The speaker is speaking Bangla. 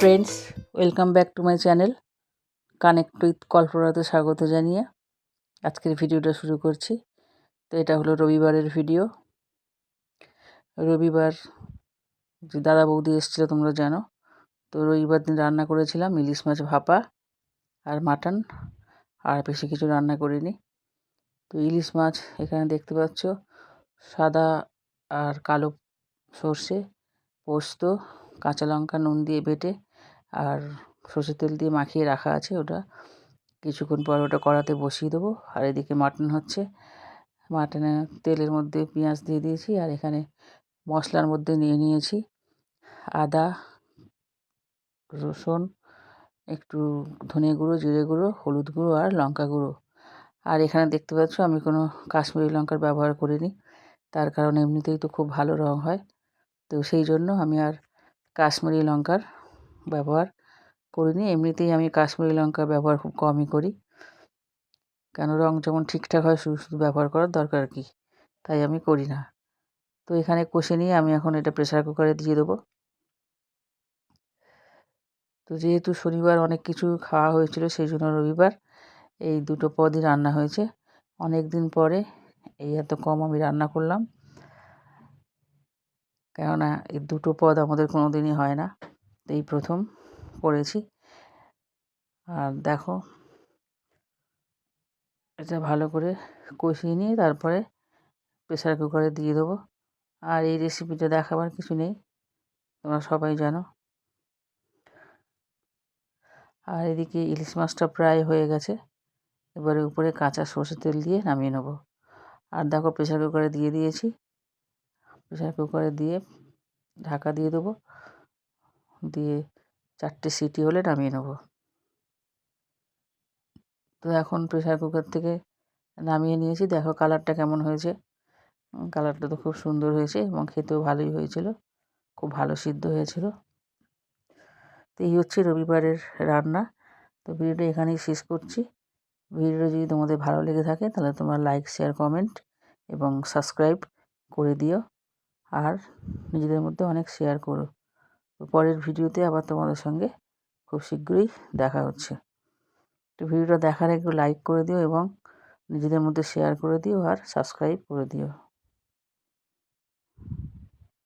Friends welcome back to my channel connect with কল্পনাতে স্বাগত জানিয়ে আজকের ভিডিওটা শুরু করছি। তো এটা হলো রবিবারের ভিডিও রবিবার যে দাদা বৌদি এসেছিল, তোমরা জানো। তো রবিবার দিন রান্না করেছিলাম, ইলিশ মাছ ভাপা আর মাটন, আর বেশি কিছু রান্না করিনি। তো ইলিশ মাছ এখানে দেখতে পাচ্ছ, সাদা আর কালো সর্ষে, পোস্ত, কাঁচা লঙ্কা, নুন দিয়ে বেটে আর সর্ষের তেল দিয়ে মাখিয়ে রাখা আছে ওটা। কিছুক্ষণ পর ওটা কড়াতে বসিয়ে দেবো। আর এদিকে মাটন হচ্ছে। মাটনে তেলের মধ্যে পেঁয়াজ দিয়ে দিয়েছি আর এখানে মশলার মধ্যে নিয়ে নিয়েছি আদা, রসুন, একটু ধনে গুঁড়ো, জিরে গুঁড়ো, হলুদ গুঁড়ো আর লঙ্কা গুঁড়ো। আর এখানে দেখতে পাচ্ছ আমি কোনো কাশ্মীরি লঙ্কার ব্যবহার করিনি। তার কারণ এমনিতেই তো খুব ভালো রঙ হয়। তো সেই জন্য আমি আর কাশ্মীরি লঙ্কার ব্যবহার করিনি। এমনিতেই আমি কাশ্মীরি লঙ্কা ব্যবহার খুব কমই করি। কেন রঙ যেমন ঠিকঠাক হয়, শুধু শুধু ব্যবহার করার দরকার কি? তাই আমি করি না। তো এখানে কষে নিয়ে আমি এখন এটা প্রেসার কুকারে দিয়ে দেবো। তো যেহেতু শনিবার অনেক কিছু খাওয়া হয়েছিল, সেই জন্য রবিবার এই দুটো পদই রান্না হয়েছে। অনেক দিন পরে এই এত কম আমি রান্না করলাম। কেননা এই দুটো পদ আমাদের কোনো দিনই হয় না। এই প্রথম করেছি আর দেখো। এটা ভালো করে কষিয়ে নিয়ে তারপরে প্রেসার কুকারে দিয়ে দেবো। আর এই রেসিপিটা দেখাবার কিছু নেই, তোমরা সবাই জানো। আর এদিকে ইলিশ মাছটা প্রায় হয়ে গেছে। এবারে উপরে কাঁচা সর্ষের তেল দিয়ে নামিয়ে নেব। আর দেখো প্রেসার কুকারে দিয়ে দিয়েছি। প্রেসার কুকারে দিয়ে ঢাকা দিয়ে দেবো। দিয়ে চারটে সিটি হলে নামিয়ে নেব। তো এখন প্রেসার কুকার থেকে নামিয়ে নিয়েছি। দেখো কালারটা কেমন হয়েছে। কালারটা তো খুব সুন্দর হয়েছে এবং খেতেও ভালোই হয়েছিল। খুব ভালো সিদ্ধ হয়েছিল। তো এই হচ্ছে রবিবারের রান্না। তো ভিডিওটা এখানেই শেষ করছি। ভিডিওটা যদি তোমাদের ভালো লেগে থাকে তাহলে তোমরা লাইক শেয়ার কমেন্ট এবং সাবস্ক্রাইব করে দিও। আর নিজেদের মধ্যে অনেক শেয়ার করো। পরের ভিডিওতে আবার তোমাদের সঙ্গে খুব শীঘ্রই দেখা হচ্ছে। তো ভিডিওটা দেখার একটু লাইক করে দিও এবং নিজেদের মধ্যে শেয়ার করে দিও আর সাবস্ক্রাইব করে দিও।